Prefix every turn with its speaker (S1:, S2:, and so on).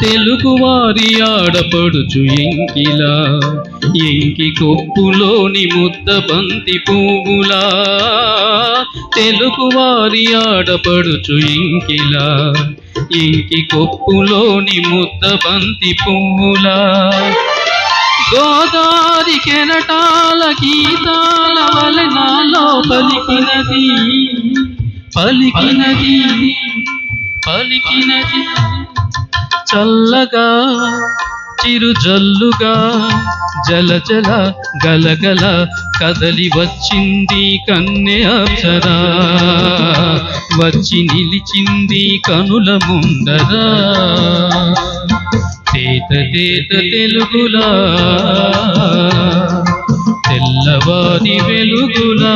S1: తెలుగువారి ఆడపడుచు ఎంకిలా ఎంకి కొప్పులోని ముద్ద బంతి పువ్వులా. తెలుగువారి ఆడపడుచు ఎంకిలా ఇంకి కొప్పులోని ముద్ద బంతి పువ్వులా. గోదారి కెరటాల గీతాల వలనాలో పలికినది పలికినది పలికినది. చల్లగా చిరు జల్లుగా జల జల గలగల కదలి వచ్చింది కన్నె అప్సరా వచ్చి నిలిచింది కనుల ముందరా. తేత తేత తెలుగులా తెల్లవారి వెలుగులా.